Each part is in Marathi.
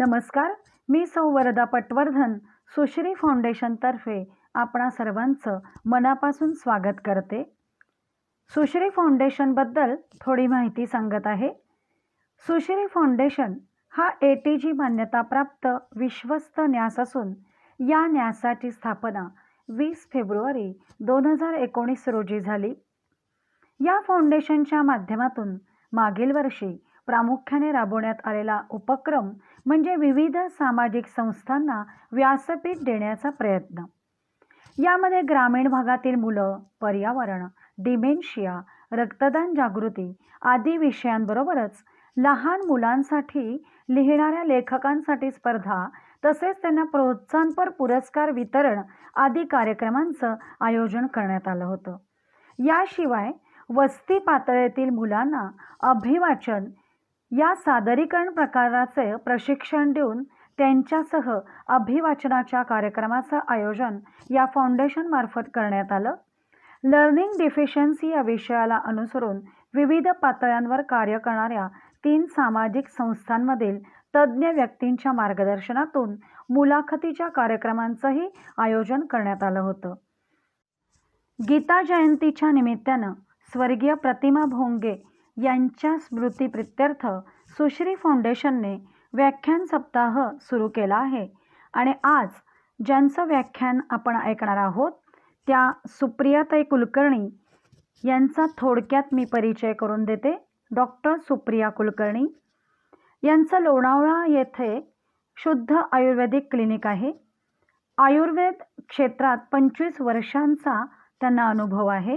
नमस्कार मी सौ वरदा पटवर्धन सुश्री फाउंडेशनतर्फे आपणा सर्वांचं मनापासून स्वागत करते. सुश्री फाउंडेशनबद्दल थोडी माहिती सांगत आहे. सुश्री फाउंडेशन हा ए टी जी मान्यताप्राप्त विश्वस्त न्यास असून या न्यासाची स्थापना वीस फेब्रुवारी दोन हजार एकोणीस रोजी झाली. या फाउंडेशनच्या माध्यमातून मागील वर्षी प्रामुख्याने राबवण्यात आलेला उपक्रम म्हणजे विविध सामाजिक संस्थांना व्यासपीठ देण्याचा प्रयत्न. यामध्ये ग्रामीण भागातील मुलं पर्यावरण डिमेन्शिया रक्तदान जागृती आदी विषयांबरोबरच लहान मुलांसाठी लिहिणाऱ्या लेखकांसाठी स्पर्धा तसेच त्यांना प्रोत्साहनपर पुरस्कार वितरण आदी कार्यक्रमांचं आयोजन करण्यात आलं होतं. याशिवाय वस्ती पातळीतील मुलांना अभिवाचन या सादरीकरण प्रकाराचे प्रशिक्षण देऊन त्यांच्यासह अभिवाचनाच्या कार्यक्रमाचं आयोजन या फाउंडेशनमार्फत करण्यात आलं. लर्निंग डिफिशियन्सी या विषयाला अनुसरून विविध पातळ्यांवर कार्य करणाऱ्या तीन सामाजिक संस्थांमधील तज्ज्ञ व्यक्तींच्या मार्गदर्शनातून मुलाखतीच्या कार्यक्रमांचंही आयोजन करण्यात आलं होतं. गीता जयंतीच्या निमित्तानं स्वर्गीय प्रतिमा भोंगे यांच्या स्मृतीप्रित्यर्थ सुश्री फाउंडेशनने व्याख्यान सप्ताह सुरू केला आहे. आणि आज ज्यांचं व्याख्यान आपण ऐकणार आहोत त्या सुप्रियाताई कुलकर्णी यांचा थोडक्यात मी परिचय करून देते. डॉक्टर सुप्रिया कुलकर्णी यांचं लोणावळा येथे शुद्ध आयुर्वेदिक क्लिनिक आहे. आयुर्वेद क्षेत्रात पंचवीस वर्षांचा त्यांना अनुभव आहे.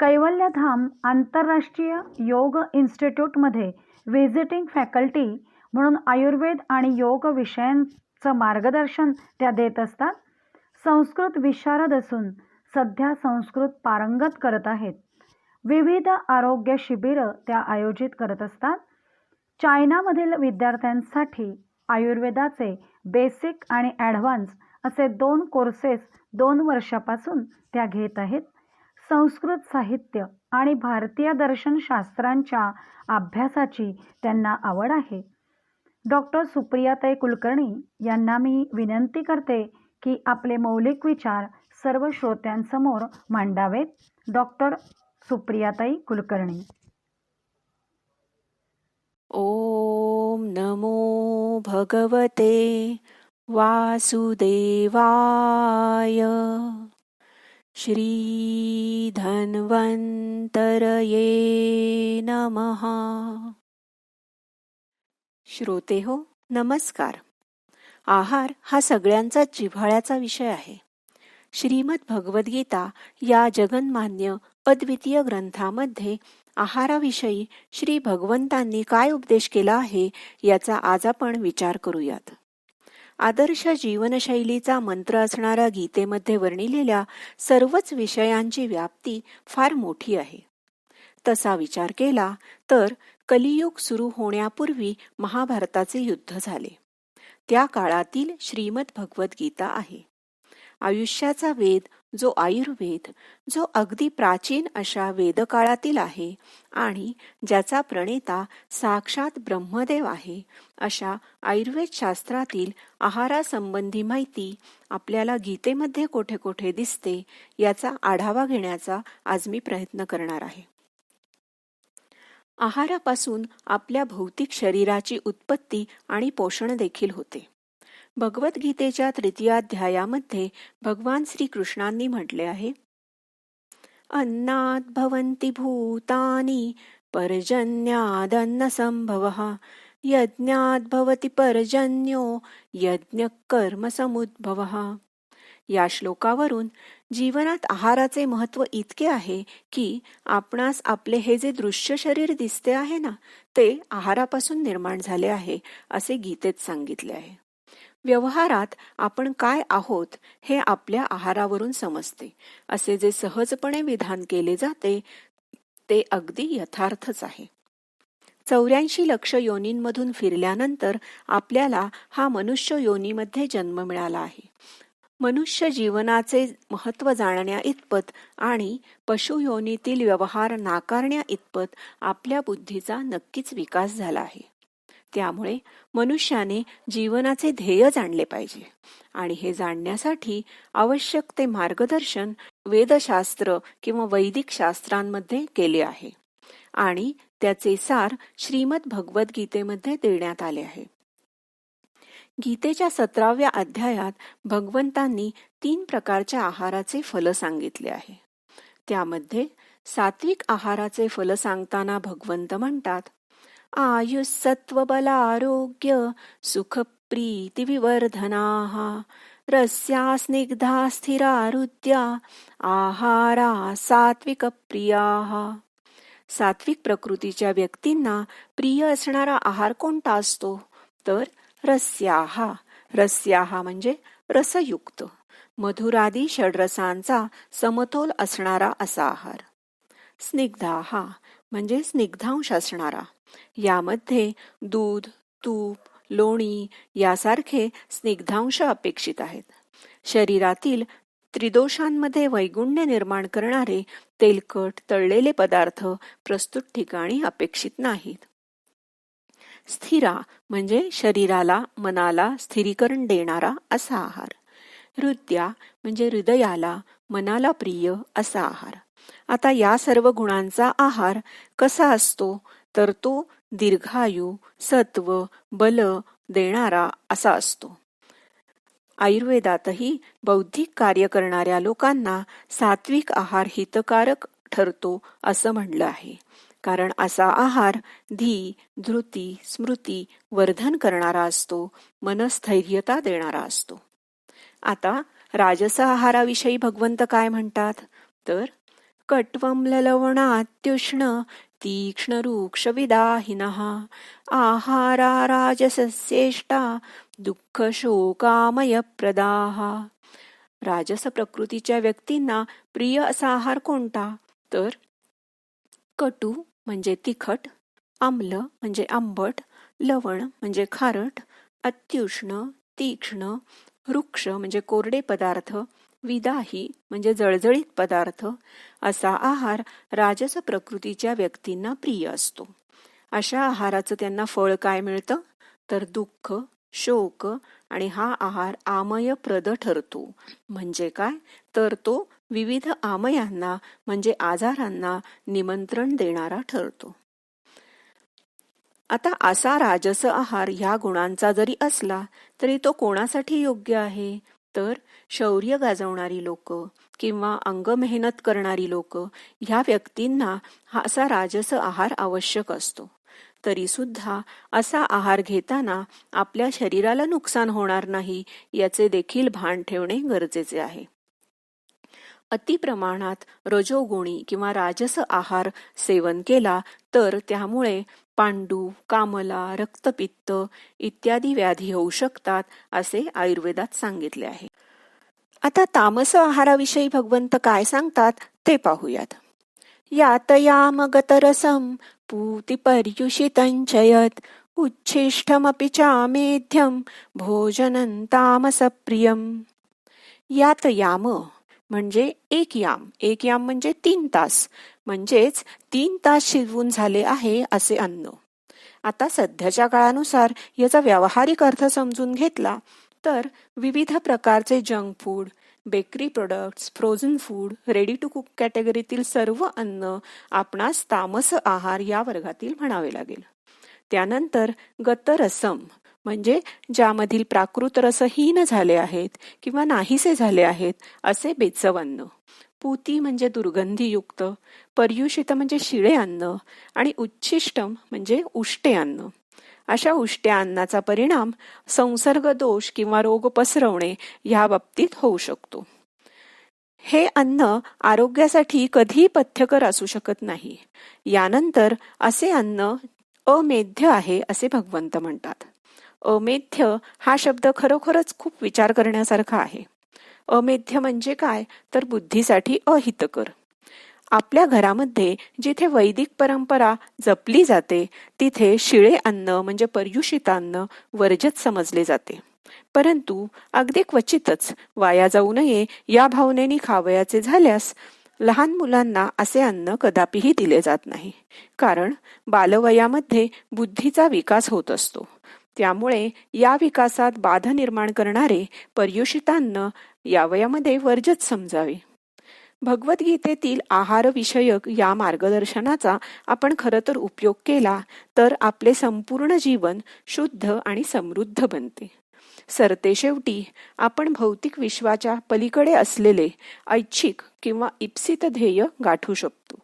कैवल्यधाम आंतरराष्ट्रीय योग इन्स्टिट्यूटमध्ये व्हिजिटिंग फॅकल्टी म्हणून आयुर्वेद आणि योग विषयांचं मार्गदर्शन त्या देत असतात. संस्कृत विशारद असून सध्या संस्कृत पारंगत करत आहेत. विविध आरोग्य शिबिरं त्या आयोजित करत असतात. चायनामधील विद्यार्थ्यांसाठी आयुर्वेदाचे बेसिक आणि ॲडव्हान्स असे दोन कोर्सेस दोन वर्षापासून त्या घेत आहेत. संस्कृत साहित्य आणि भारतीय दर्शनशास्त्रांच्या अभ्यासाची त्यांना आवड आहे. डॉक्टर सुप्रियाताई कुलकर्णी यांना मी विनंती करते की आपले मौलिक विचार सर्व श्रोत्यांसमोर मांडावेत. डॉक्टर सुप्रियाताई कुलकर्णी. ओम नमो भगवते वासुदेवाय. श्रीधन्वन्तरये नमः। श्रोते हो नमस्कार. आहार हा सगळ्यांचा जिव्हाळ्याचा विषय आहे. श्रीमद भगवद्गीता या जगन्मान्य अद्वितीय ग्रंथामध्ये आहाराविषयी श्री भगवंतांनी काय उपदेश केला आहे याचा आज आपण विचार करूयात. आदर्श जीवनशैलीचा मंत्र असणाऱ्या गीतेमध्ये वर्णिलेल्या सर्वच विषयांची व्याप्ती फार मोठी आहे. तसा विचार केला तर कलियुग सुरू होण्यापूर्वी महाभारताचे युद्ध झाले. त्या काळातील श्रीमद भगवद्गीता आहे. आयुष्याचा वेद जो आयुर्वेद जो अगदी प्राचीन अशा वेदकाळातील आहे आणि ज्याचा प्रणेता साक्षात ब्रह्मदेव आहे अशा आयुर्वेद शास्त्रातील आहारासंबंधी माहिती आपल्याला गीतेमध्ये कोठे कोठे दिसते याचा आढावा घेण्याचा आज मी प्रयत्न करणार आहे. आहारापासून आपल्या भौतिक शरीराची उत्पत्ती आणि पोषण देखील होते. भगवद्गीतेच्या तृतीयाध्यायामध्ये भगवान श्रीकृष्णांनी म्हटले आहे अन्नात भवन्ति भूतानि पर्जन्यादन्न संभव यज्ञात भवति पर्जन्यो यज्ञ कर्म समुद्भव या श्लोकावरून जीवनात आहाराचे महत्त्व इतके आहे की आपणास आपले हे जे दृश्य शरीर दिसते आहे ना ते आहारापासून निर्माण झाले आहे असे गीतेत सांगितले आहे. व्यवहारात आपण काय आहोत हे आपल्या आहारावरून समजते. असे जे सहजपणे विधान केले जाते ते अगदी यथार्थच आहे. चौऱ्याऐंशी लक्ष योनींमधून फिरल्यानंतर आपल्याला हा मनुष्य योनीमध्ये जन्म मिळाला आहे. मनुष्य जीवनाचे महत्त्व जाणण्या इतपत आणि पशुयोनीतील व्यवहार नाकारण्या इतपत आपल्या बुद्धीचा नक्कीच विकास झाला आहे. त्यामुळे मनुष्याने जीवनाचे ध्येय जाणले पाहिजे. आणि हे जाणण्यासाठी आवश्यक ते मार्गदर्शन वेदशास्त्र किंवा वैदिक शास्त्रांमध्ये केले आहे. आणि त्याचे सार श्रीमद भगवद्गीतेमध्ये देण्यात आले आहे. गीतेच्या सतराव्या अध्यायात भगवंतांनी तीन प्रकारच्या आहाराचे फल सांगितले आहे. त्यामध्ये सात्विक आहाराचे फल सांगताना भगवंत म्हणतात आयुष सुखप्रीतिविवर्धनाः। आरोग्य रस्या स्निग्धा स्थिरारुद्या आहारा सात्विकप्रियाः। सात्विक प्रकृतीच्या व्यक्तींना प्रिय असणारा आहार कोणता असतो? तर रस्याहा रस्याहा म्हणजे रसयुक्त. मधुरादी षडरसांचा समतोल असणारा असा आहार. स्निग्धाहा म्हणजे स्निग्धांश असणारा. यामध्ये दूध तूप लोणी यासारखे स्निग्धांश अपेक्षित आहेत. शरीरातील त्रिदोषांमध्ये वैगुण्य निर्माण करणारे तेलकट तळलेले पदार्थ प्रस्तुत ठिकाणी अपेक्षित नाहीत. स्थिरा म्हणजे शरीराला मनाला स्थिरीकरण देणारा असा आहार. हृदया म्हणजे हृदयाला मनाला प्रिय असा आहार. आता या सर्व गुणांचा आहार कसा असतो? तर तो दीर्घायू सत्व बल देणारा असा असतो. आयुर्वेदातही बौद्धिक कार्य करणाऱ्या लोकांना सात्विक आहार हितकारक ठरतो असं म्हणलं आहे. कारण असा आहार धी धृती स्मृती वर्धन करणारा असतो मनस्थैर्यता देणारा असतो. आता राजस आहाराविषयी भगवंत काय म्हणतात? तर कट्वम ललवणात्युष्ण तीक्ष्ण रूक्ष विदाहिन आहारा राजसस्येष्टा दुःखशोकामयप्रदाः। राजस प्रकृतीच्या व्यक्तींना प्रिय असा आहार कोणता? तर कटू म्हणजे तिखट आम्ल म्हणजे आंबट लवण म्हणजे खारट अत्युष्ण तीक्ष्ण वृक्ष म्हणजे कोरडे पदार्थ विदाही म्हणजे जळजळीत पदार्थ असा आहार राजस प्रकृतीच्या व्यक्तींना प्रिय असतो. अशा आहाराचं त्यांना फळ काय मिळतं? तर दुःख शोक आणि हा आहार आमयप्रद ठरतो. म्हणजे काय? तर तो विविध आमयांना म्हणजे आजारांना निमंत्रण देणारा ठरतो. आता असा राजस आहार ह्या गुणांचा जरी असला तरी तो कोणासाठी योग्य आहे? तर शौर्य गाजवणारी लोक किंवा अंग मेहनत करणारी लोक ह्या व्यक्तींना हा असा राजस आहार आवश्यक असतो. तरी सुद्धा असा आहार घेताना आपल्या शरीराला नुकसान होणार नाही याचे देखील भान ठेवणे गरजेचे आहे. अतिप्रमाणात रजोगुणी किंवा राजस आहार सेवन केला तर त्यामुळे पांडू कामला रक्तपित्त इत्यादी व्याधी होऊ शकतात असे आयुर्वेदात सांगितले आहे. आता तामस आहाराविषयी भगवंत काय सांगतात ते पाहूयात. यातयाम यामगतरसम पूति पर्युषितंचयत उच्छिष्टमपि चामेध्यम भोजनं तामसप्रियम। यात यातयाम म्हणजे एक याम. एक याम म्हणजे तीन तास. म्हणजेच तीन तास शिजवून झाले आहे असे अन्न. आता सध्याच्या काळानुसार याचा व्यावहारिक अर्थ समजून घेतला तर विविध प्रकारचे junk food bakery products frozen food ready to cook कॅटेगरीतील सर्व अन्न आपणास तामस आहार या वर्गातील म्हणावे लागेल. त्यानंतर गतरसम म्हणजे ज्यामधील प्राकृत रसहीन झाले आहेत किंवा नाहीसे झाले आहेत असे बेचव अन्न पूती म्हणजे दुर्गंधीयुक्त पर्युषित म्हणजे शिळे अन्न आणि उच्छिष्टम म्हणजे उष्टे अन्न अशा उष्ट्या अन्नाचा परिणाम संसर्ग दोष किंवा रोग पसरवणे या बाबतीत होऊ शकतो. हे अन्न आरोग्यासाठी कधीही पथ्यकर असू शकत नाही. यानंतर असे अन्न अमेध्य आहे असे भगवंत म्हणतात. अमेध्य हा शब्द खरोखरच खूप विचार करण्यासारखा आहे. अमेध्य म्हणजे काय? तर बुद्धीसाठी अहितकर. आपल्या घरामध्ये जिथे वैदिक परंपरा जपली जाते तिथे शिळे अन्न म्हणजे पर्युषित अन्न वर्जत समजले जाते. परंतु अगदी क्वचितच वाया जाऊ नये या भावनेने खावयाचे झाल्यास लहान मुलांना असे अन्न कदापिही दिले जात नाही. कारण बालवयामध्ये बुद्धीचा विकास होत असतो. त्यामुळे या विकासात बाधा निर्माण करणारे पर्युषितांना या वयामध्ये वर्जच समजावे. भगवद्गीतेतील आहार विषयक या मार्गदर्शनाचा आपण खरं तर उपयोग केला तर आपले संपूर्ण जीवन शुद्ध आणि समृद्ध बनते. सरते शेवटी आपण भौतिक विश्वाच्या पलीकडे असलेले ऐच्छिक किंवा इप्सित ध्येय गाठू शकतो.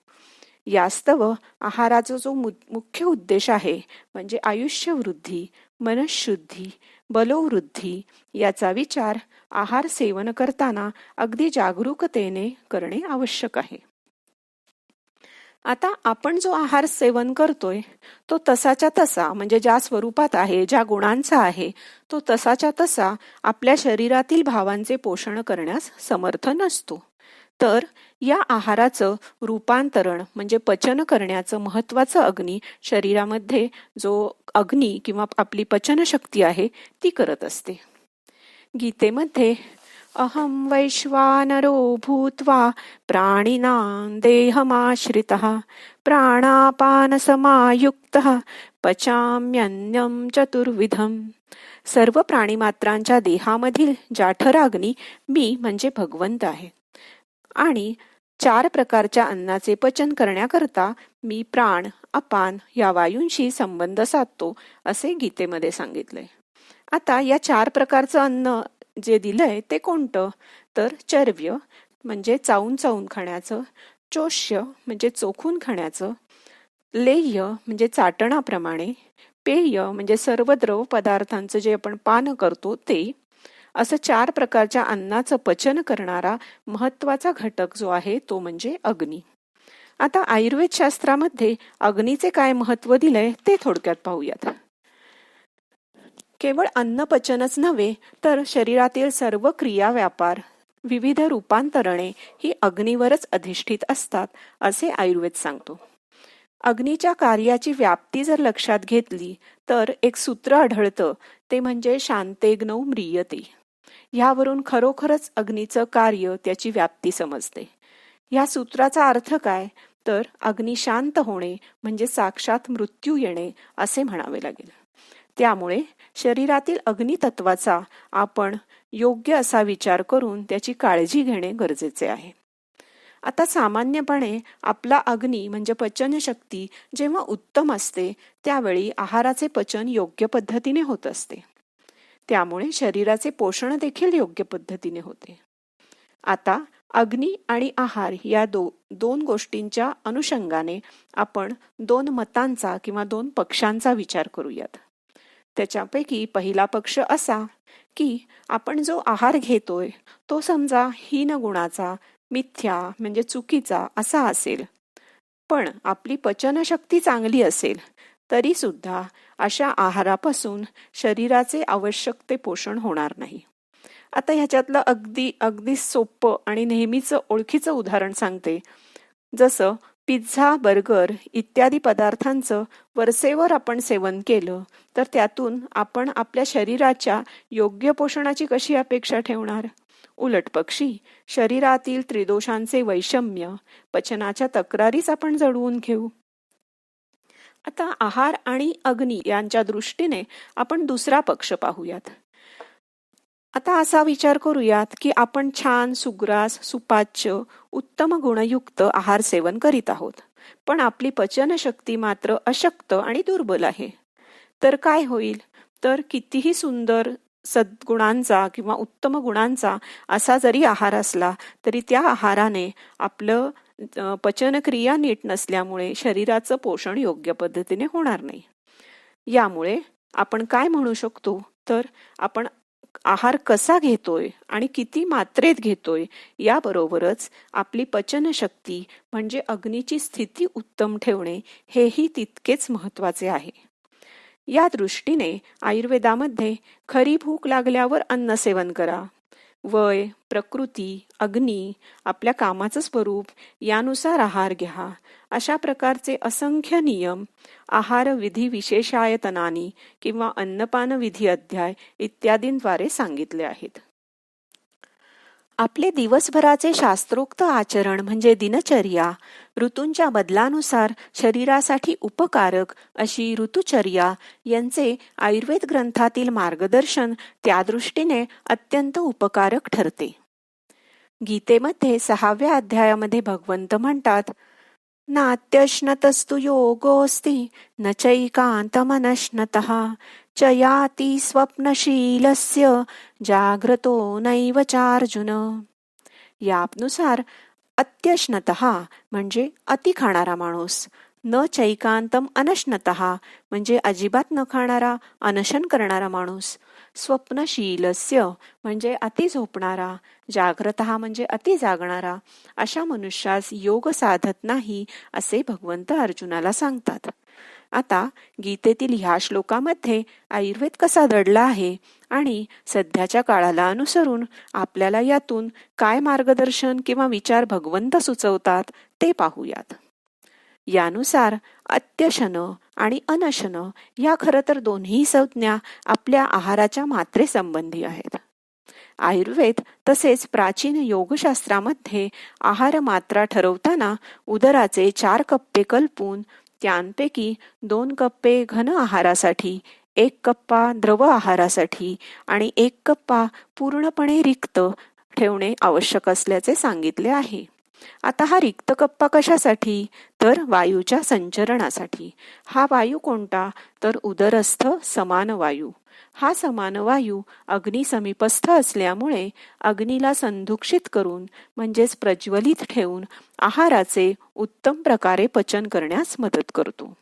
यास्तव आहाराचा जो मु मुख्य उद्देश आहे म्हणजे आयुष्य वृद्धी मनशुद्धी बलोवृद्धी याचा विचार आहार सेवन करताना अगदी जागरूकतेने करणे आवश्यक आहे. आता आपण जो आहार सेवन करतोय तो तसाच्या तसा म्हणजे ज्या स्वरूपात आहे ज्या गुणांचा आहे तो तसाच्या तसा आपल्या शरीरातील भावांचे पोषण करण्यास समर्थ नसतो. तर या आहाराचं रूपांतरण म्हणजे पचन करण्याचं महत्वाचं अग्नी शरीरामध्ये जो अग्नी किंवा आपली पचनशक्ती आहे ती करत असते. गीतेमध्ये अहम वैश्वानरो भूत्वा प्राणिनां देहमाश्रितः प्राणापानसमायुक्तः पचाम्यन्यम चतुर्विधम। सर्व प्राणीमात्रांच्या देहामधील जाठराग्नी मी म्हणजे भगवंत आहे. आणि चार प्रकारच्या अन्नाचे पचन करण्याकरता मी प्राण अपान या वायूंशी संबंध साधतो असे गीतेमध्ये सांगितले. आता या चार प्रकारचं अन्न जे दिलंय ते कोणतं? तर चर्व्य म्हणजे चावून चावून खाण्याचं चोष्य म्हणजे चोखून खाण्याचं लेह्य म्हणजे चाटणाप्रमाणे पेय म्हणजे सर्व द्रव पदार्थांचं जे आपण पान करतो ते असं चार प्रकारच्या अन्नाचं पचन करणारा महत्त्वाचा घटक जो आहे तो म्हणजे अग्नी. आता आयुर्वेद शास्त्रामध्ये अग्नीचे काय महत्त्व दिलंय ते थोडक्यात पाहूयात. केवळ अन्नपचनच नव्हे तर शरीरातील सर्व क्रिया व्यापार विविध रूपांतरणे ही अग्नीवरच अधिष्ठित असतात असे आयुर्वेद सांगतो. अग्नीच्या कार्याची व्याप्ती जर लक्षात घेतली तर एक सूत्र आढळतं ते म्हणजे शांतेग्नौ म्रियते. ह्यावरून खरोखरच अग्नीचं कार्य त्याची व्याप्ती समजते. या सूत्राचा अर्थ काय? तर अग्नी शांत होणे म्हणजे साक्षात मृत्यू येणे असे म्हणावे लागेल. त्यामुळे शरीरातील अग्नितत्वाचा आपण योग्य असा विचार करून त्याची काळजी घेणे गरजेचे आहे. आता सामान्यपणे आपला अग्नी म्हणजे पचनशक्ती जेव्हा उत्तम असते त्यावेळी आहाराचे पचन योग्य पद्धतीने होत असते. त्यामुळे शरीराचे पोषण देखील योग्य पद्धतीने होते. आता अग्नी आणि आहार या दो दोन गोष्टींच्या अनुषंगाने आपण दोन मतांचा किंवा दोन पक्षांचा विचार करूयात. त्याच्यापैकी पहिला पक्ष असा की आपण जो आहार घेतोय तो समजा हीन गुणाचा मिथ्या म्हणजे चुकीचा असा असेल. पण आपली पचनशक्ती चांगली असेल तरीसुद्धा अशा आहारापासून शरीराचे आवश्यक ते पोषण होणार नाही. आता ह्याच्यातलं अगदी अगदी सोपं आणि नेहमीचं ओळखीचं उदाहरण सांगते. जसं पिझ्झा बर्गर इत्यादी पदार्थांचं वरसेवर आपण सेवन केलं तर त्यातून आपण आपल्या शरीराच्या योग्य पोषणाची कशी अपेक्षा ठेवणार? उलट पक्षी शरीरातील त्रिदोषांचे वैषम्य पचनाच्या तक्रारीच आपण जडवून घेऊ. आता आहार आणि अग्नी यांच्या दृष्टीने आपण दुसरा पक्ष पाहूयात. आता असा विचार करूयात की आपण छान सुग्रास सुपाच्य उत्तम गुणयुक्त आहार सेवन करीत आहोत. पण आपली पचनशक्ती मात्र अशक्त आणि दुर्बल आहे. तर काय होईल? तर कितीही सुंदर सद्गुणांचा किंवा उत्तम गुणांचा असा जरी आहार असला तरी त्या आहाराने आपलं पचनक्रिया नीट नसल्यामुळे शरीराचं पोषण योग्य पद्धतीने होणार नाही. यामुळे आपण काय म्हणू शकतो? तर आपण आहार कसा घेतोय आणि किती मात्रेत घेतोय याबरोबरच आपली पचनशक्ती म्हणजे अग्नीची स्थिती उत्तम ठेवणे हेही तितकेच महत्त्वाचे आहे. या दृष्टीने आयुर्वेदामध्ये खरी भूक लागल्यावर अन्न सेवन करा. वय प्रकृती अग्नी आपल्या कामाचं स्वरूप यानुसार आहार घ्या. अशा प्रकारचे असंख्य नियम आहार विधी विशेषायतनानी किंवा अन्नपान विधी अध्याय इत्यादींद्वारे सांगितले आहेत. आपले दिवसभराचे शास्त्रोक्त आचरण म्हणजे दिनचर्या ऋतूंच्या बदलानुसार शरीरासाठी उपकारक अशी ऋतुचर्या यांचे आयुर्वेद ग्रंथातील मार्गदर्शन त्या दृष्टीने अत्यंत उपकारक ठरते. गीतेमध्ये सहाव्या अध्यायामध्ये भगवंत म्हणतात नात्यश्नतस्तु योगोऽस्ति न चैकान्तमनश्नतः। च याति स्वप्नशीलस्य जाग्रतो नैव चार्जुन। याप्नुसार अत्यश्नत म्हणजे अति खाणारा माणूस न चैकांतम अनश्नत म्हणजे अजिबात न खाणारा अनशन करणारा माणूस स्वप्नशीलस्य म्हणजे अति झोपणारा जाग्रत म्हणजे अति जागणारा अशा मनुष्यास योग साधत नाही असे भगवंत अर्जुनाला सांगतात. आता गीतेतील ह्या श्लोकामध्ये आयुर्वेद कसा दडला आहे आणि सध्याच्या काळाला अनुसरून आपल्याला यातून काय मार्गदर्शन किंवा विचार भगवंत सुचवतात ते पाहूयात. यानुसार अत्यशन आणि अनशन या खरं तर दोन्ही संज्ञा आपल्या आहाराच्या मात्रेसंबंधी आहेत. आयुर्वेद तसेच प्राचीन योगशास्त्रामध्ये आहार मात्रा ठरवताना उदराचे चार कप्पे कल्पून त्यांपैकी दोन कप्पे घन आहारासाठी एक कप्पा द्रव आहारासाठी आणि एक कप्पा पूर्णपणे रिक्त ठेवणे आवश्यक असल्याचे सांगितले आहे. आता हा रिक्त कप्पा कशासाठी? तर वायूच्या संचरणासाठी. हा वायू कोणता? तर उदरस्थ समान वायू. हा समान वायू अग्निसमीपस्थ असल्यामुळे अग्नीला संधुक्षित करून म्हणजेच प्रज्वलित ठेवून आहाराचे उत्तम प्रकारे पचन करण्यास मदत करतो.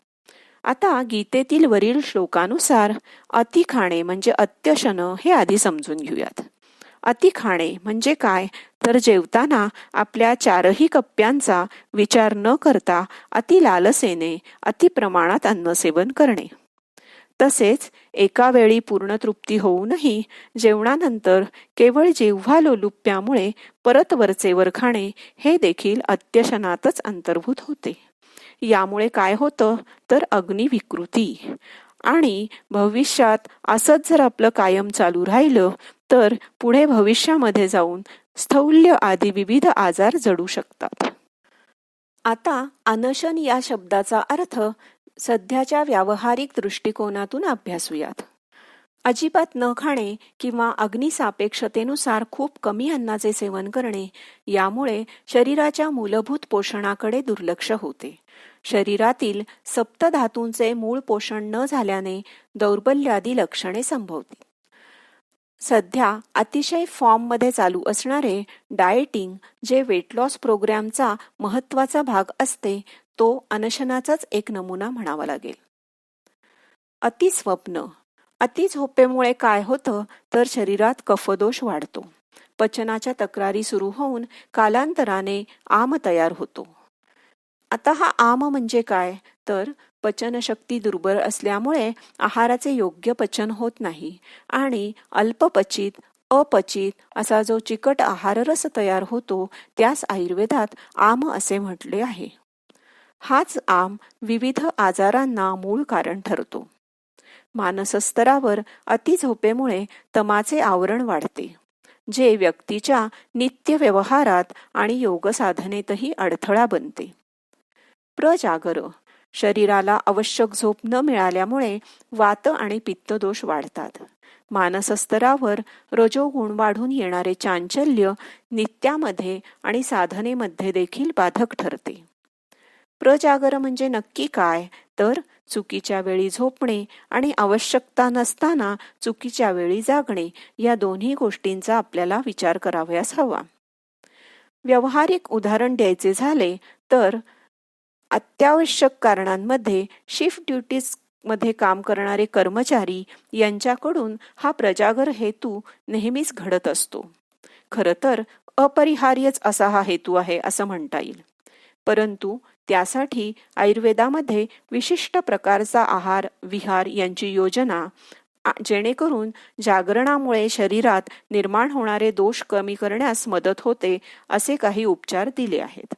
आता गीतेतील वरील श्लोकानुसार अति खाणे म्हणजे अत्यशन हे आधी समजून घेऊयात. अति खाणे म्हणजे काय? तर जेवताना आपल्या चारही कप्प्यांचा विचार न करता अति लालसेने अति प्रमाणात अन्नसेवन करणे. तसेच एका वेळी पूर्ण तृप्ती होऊनही जेवणानंतर केवळ जेव्हा लोलुप्यामुळे परत वरचेवर खाणे हे देखील अत्यशनातच अंतर्भूत होते. यामुळे काय होतं? तर अग्निविकृती. आणि भविष्यात असंच जर आपलं कायम चालू राहिलं तर पुढे भविष्यामध्ये जाऊन स्थौल्य आदी विविध आजार जडू शकतात. आता अनशन या शब्दाचा अर्थ सध्याच्या व्यावहारिक दृष्टिकोनातून अभ्यासूयात. अजिबात न खाणे किंवा अग्निसापेक्षतेनुसार खूप कमी अन्नाचे सेवन करणे यामुळे शरीराच्या मूलभूत पोषणाकडे दुर्लक्ष होते. शरीरातील सप्तधातूंचे मूळ पोषण न झाल्याने दौर्बल्यादी लक्षणे संभवते. सध्या अतिशय फॉर्ममध्ये चालू असणारे डाएटिंग जे वेट लॉस प्रोग्रॅमचा महत्त्वाचा भाग असते तो अनशनाचाच एक नमुना म्हणावा लागेल. अतिस्वप्न. अति झोपेमुळे काय होतं तर शरीरात कफदोष वाढतो. पचनाच्या तक्रारी सुरू होऊन कालांतराने आम तयार होतो. आता हा आम म्हणजे काय? तर पचनशक्ती दुर्बल असल्यामुळे आहाराचे योग्य पचन होत नाही आणि अल्पपचित अपचित असा जो चिकट आहाररस तयार होतो त्यास आयुर्वेदात आम असे म्हटले आहे. हाच आम विविध आजारांना मूळ कारण ठरतो. मानसस्तरावर अतिझोपेमुळे तमाचे आवरण वाढते जे व्यक्तीच्या नित्य व्यवहारात आणि योगसाधनेतही अडथळा बनते. प्रजागर. शरीराला आवश्यक झोप न मिळाल्यामुळे वात आणि पित्तदोष वाढतात. मानसस्तरावर रजोगुण वाढून येणारे चांचल्य नित्यामध्ये आणि साधनेमध्ये देखील बाधक ठरते. प्रजागर म्हणजे नक्की काय? तर चुकीच्या वेळी झोपणे आणि आवश्यकता नसताना चुकीच्या वेळी जागणे या दोन्ही गोष्टींचा आपल्याला विचार करावयास हवा. व्यावहारिक उदाहरण द्यायचे झाले तर अत्यावश्यक कारणांमध्ये शिफ्ट ड्युटीजमध्ये काम करणारे कर्मचारी यांच्याकडून हा प्रजागर हेतू नेहमीच घडत असतो. खरं तर अपरिहार्यच असा हा हेतू आहे असं म्हणता येईल. परंतु त्यासाठी आयुर्वेदामध्ये विशिष्ट प्रकारचा आहार विहार यांची योजना जेणेकरून जागरणामुळे शरीरात निर्माण होणारे दोष कमी करण्यास मदत होते असे काही उपचार दिले आहेत.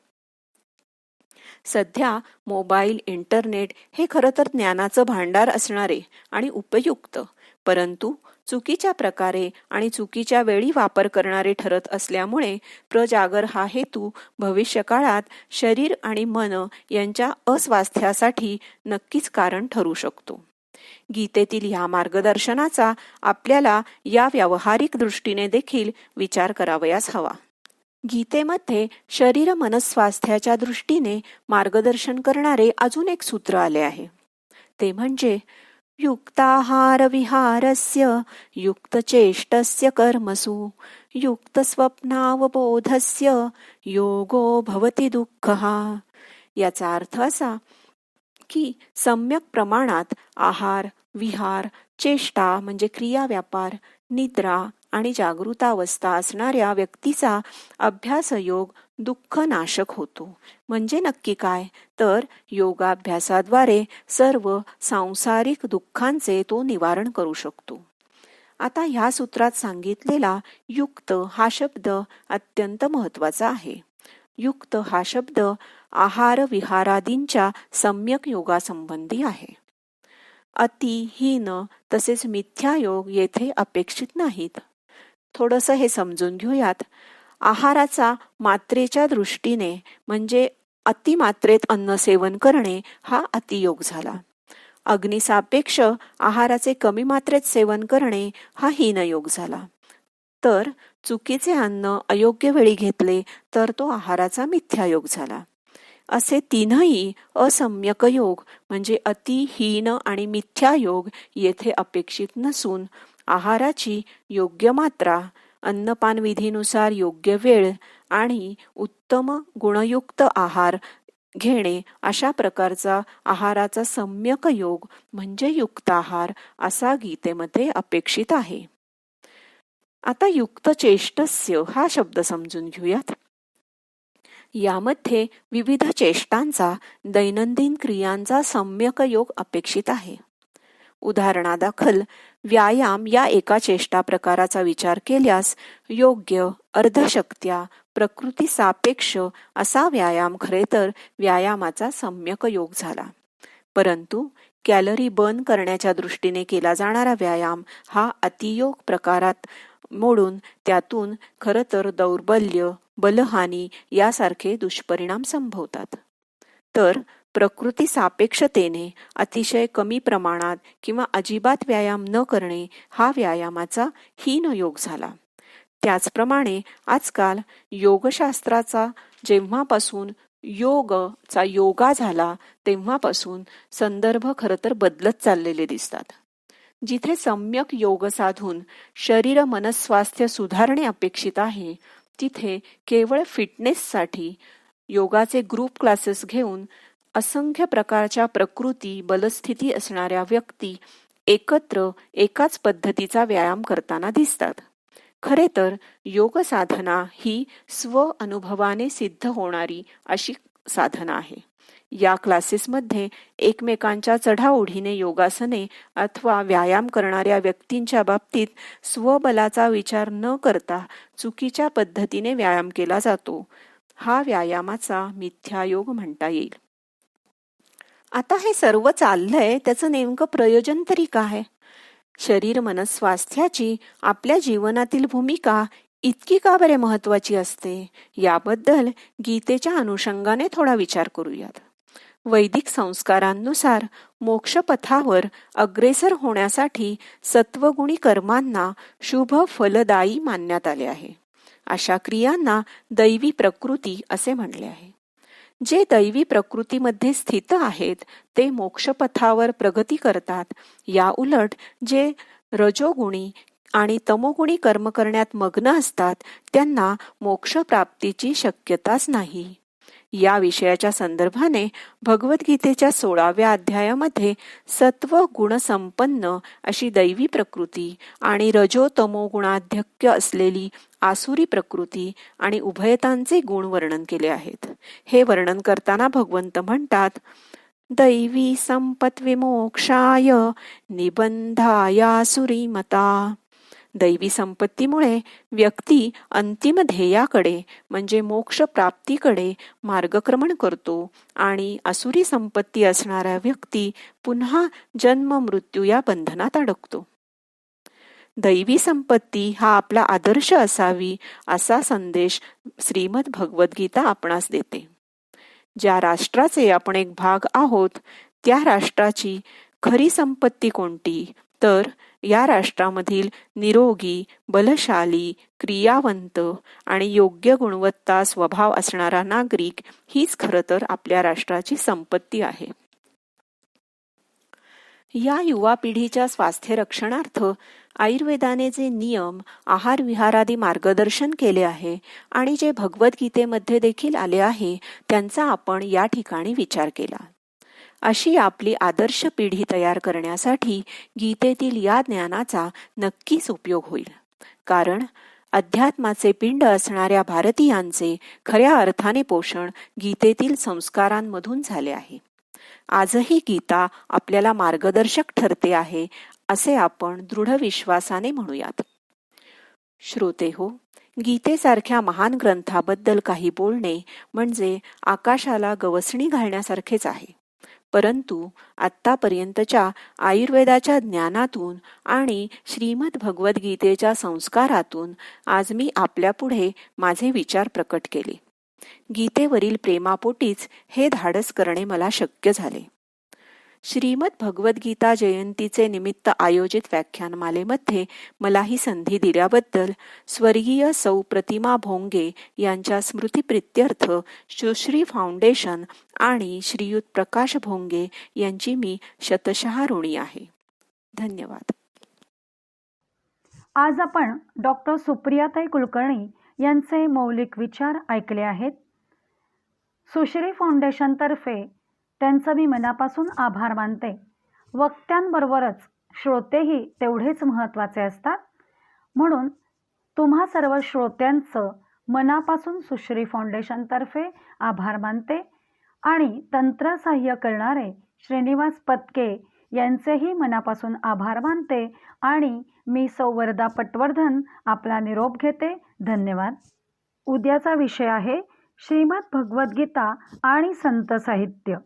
सध्या मोबाईल इंटरनेट हे खरं तर ज्ञानाचं भांडार असणारे आणि उपयुक्त. परंतु चुकीच्या प्रकारे आणि चुकीच्या वेळी वापर करणारे ठरत असल्यामुळे प्रजागर हा हेतू भविष्यकाळात शरीर आणि मन यांच्या अस्वास्थ्यासाठी नक्कीच कारण ठरू शकतो. गीतेतील ह्या मार्गदर्शनाचा आपल्याला या व्यावहारिक दृष्टीने देखील विचार करावयास हवा. गीतेमध्ये शरीर मनस्वास्थ्याच्या दृष्टीने मार्गदर्शन करणारे अजून एक सूत्र आले आहे. ते म्हणजे युक्ताहार विहारस्य युक्तचेष्टस्य कर्मसु युक्तस्वप्नावबोधस्य योगो भवति दुःखः. याचा अर्थ असा की सम्यक प्रमाणात आहार विहार चेष्टा म्हणजे क्रिया व्यापार निद्रा आणि जागृतावस्था असणाऱ्या व्यक्तीचा अभ्यासयोग दुःख नाशक होतो. म्हणजे नक्की काय? तर योगाभ्यासाद्वारे सर्व सांसारिक दुःखांचे तो निवारण करू शकतो. आता ह्या सूत्रात सांगितलेला युक्त हा शब्द अत्यंत महत्त्वाचा आहे. युक्त हा शब्द आहार विहारादींच्या सम्यक योगासंबंधी आहे. अति हीन तसेच मिथ्यायोग येथे अपेक्षित नाहीत. थोडंसं हे समजून घेऊयात. आहाराचा मात्रेच्या दृष्टीने म्हणजे अतिमात्रेत अन्न सेवन करणे हा अतियोग झाला. अग्निसापेक्ष आहाराचे कमी मात्रेत सेवन करणे हा हीनयोग झाला. तर चुकीचे अन्न अयोग्य वेळी घेतले तर तो आहाराचा मिथ्यायोग झाला. असे तीनही असम्यक योग म्हणजे अतिहीन आणि मिथ्यायोग येथे अपेक्षित नसून आहाराची योग्य मात्रा अन्नपान विधीनुसार योग्य वेळ आणि उत्तम गुणयुक्त आहार घेणे अशा प्रकारचा आहाराचा सम्यक योग म्हणजे युक्त आहार असा गीतेमध्ये अपेक्षित आहे. आता युक्त चेष्टस्य हा शब्द समजून घेऊयात. यामध्ये विविध चेष्टांचा दैनंदिन क्रियांचा सम्यक योग अपेक्षित आहे. उदाहरणादाखल. व्यायाम या एका चेष्टा प्रकाराचा विचार केल्यास योग्य अर्धशक्त्या प्रकृती सापेक्ष असा व्यायाम खरे तर व्यायामाचा सम्यक योग झाला. परंतु कॅलरी बर्न करण्याच्या दृष्टीने केला जाणारा व्यायाम हा अतियोग प्रकारात मोडून त्यातून खरं तर दौर्बल्य बलहानी यासारखे दुष्परिणाम संभवतात. तर प्रकृती सापेक्षतेने अतिशय कमी प्रमाणात किंवा अजिबात व्यायाम न करणे हा व्यायामाचा हीन योग झाला. त्याचप्रमाणे आजकाल योगशास्त्राचा जेव्हापासून योगचा योगा झाला तेव्हापासून संदर्भ खरं तर बदलत चाललेले दिसतात. जिथे सम्यक योग साधून शरीर मनस्वास्थ्य सुधारणे अपेक्षित आहे तिथे केवळ फिटनेससाठी योगाचे ग्रुप क्लासेस घेऊन असंख्य प्रकारच्या प्रकृती बलस्थिती असणाऱ्या व्यक्ती एकत्र एकाच पद्धतीचा व्यायाम करताना दिसतात. खरे तर योग साधना ही स्व अनुभवाने सिद्ध होणारी अशी साधना आहे. या क्लासेसमध्ये एकमेकांच्या चढाओढीने योगासने अथवा व्यायाम करणाऱ्या व्यक्तींच्या बाबतीत स्वबलाचा विचार न करता चुकीच्या पद्धतीने व्यायाम केला जातो. हा व्यायामाचा मिथ्यायोग म्हणता येईल. आता हे सर्व चाललंय त्याचं नेमकं प्रयोजन तरी काय? शरीर मनस्वास्थ्याची आपल्या जीवनातील भूमिका इतकी का बरे महत्वाची असते? याबद्दल गीतेच्या अनुषंगाने थोडा विचार करूयात. वैदिक संस्कारांनुसार मोक्षपथावर अग्रेसर होण्यासाठी सत्वगुणी कर्मांना शुभ फलदायी मानण्यात आले आहे. अशा क्रियांना दैवी प्रकृती असे म्हणले आहे. जे दैवी प्रकृतीमध्ये स्थित आहेत ते मोक्षपथावर प्रगती करतात. या उलट जे रजोगुणी आणि तमोगुणी कर्म करण्यात मग्न असतात त्यांना मोक्षप्राप्तीची शक्यताच नाही. या विषयाच्या संदर्भाने भगवद्गीतेच्या सोळाव्या अध्यायामध्ये सत्व गुणसंपन्न अशी दैवी प्रकृती आणि रजोतमो गुणाध्यक्य असलेली आसुरी प्रकृती आणि उभयतांचे गुण वर्णन केले आहेत. हे वर्णन करताना भगवंत म्हणतात दैवी संपत विमोक्षाय निबंधायासुरी मता. दैवी संपत्तीमुळे व्यक्ती अंतिम ध्येयाकडे म्हणजे मोक्ष प्राप्तीकडे मार्गक्रमण करतो आणि असुरी संपत्ती असणाऱ्या व्यक्ती पुन्हा जन्म मृत्यू या बंधनात अडकतो. दैवी संपत्ती हा आपला आदर्श असावी असा संदेश श्रीमद भगवद्गीता आपणास देते. ज्या राष्ट्राचे आपण एक भाग आहोत त्या राष्ट्राची खरी संपत्ती कोणती? तर या राष्ट्रामधील निरोगी बलशाली क्रियावंत आणि योग्य गुणवत्ता स्वभाव असणारा नागरिक हीच खरं तर आपल्या राष्ट्राची संपत्ती आहे. या युवा पिढीच्या स्वास्थ्य रक्षणार्थ आयुर्वेदाने जे नियम आहार विहारादी मार्गदर्शन केले आहे आणि जे भगवद्गीतेमध्ये देखील आले आहे त्यांचा आपण या ठिकाणी विचार केला. अशी आपली आदर्श पिढी तयार करण्यासाठी गीतेतील या ज्ञानाचा नक्कीच उपयोग होईल. कारण अध्यात्माचे पिंड असणाऱ्या भारतीयांचे खऱ्या अर्थाने पोषण गीतेतील संस्कारांमधून झाले आहे. आजही गीता आपल्याला मार्गदर्शक ठरते आहे असे आपण दृढ विश्वासाने म्हणूयात. श्रोते हो गीतेसारख्या महान ग्रंथाबद्दल काही बोलणे म्हणजे आकाशाला गवसणी घालण्यासारखेच आहे. परंतु आत्तापर्यंतच्या आयुर्वेदाच्या ज्ञानातून आणि श्रीमद भगवद्गीतेच्या संस्कारातून आज मी आपल्यापुढे माझे विचार प्रकट केले. गीतेवरील प्रेमापोटीच हे धाडस करणे मला शक्य झाले. श्रीमद भगवद्गीता जयंतीचे निमित्त आयोजित व्याख्यानमालेमध्ये मला ही संधी दिल्याबद्दल स्वर्गीय सौ प्रतिमा भोंगे यांच्या स्मृतीप्रित्यर्थ सुश्री फाउंडेशन आणि श्रीयुत प्रकाश भोंगे यांची मी शतशः ऋणी आहे. धन्यवाद. आज आपण डॉक्टर सुप्रियाताई कुलकर्णी यांचे मौलिक विचार ऐकले आहेत. सुश्री फाउंडेशनतर्फे त्यांचं मी मनापासून आभार मानते. वक्त्यांबरोबरच श्रोतेही तेवढेच महत्त्वाचे असतात. म्हणून तुम्हा सर्व श्रोत्यांचं मनापासून सुश्री फाउंडेशनतर्फे आभार मानते आणि तंत्रसाह्य करणारे श्रीनिवास पत्के यांचेही मनापासून आभार मानते आणि मी सौवर्धा पटवर्धन आपला निरोप घेते. धन्यवाद. उद्याचा विषय आहे श्रीमद भगवद्गीता आणि संत साहित्य.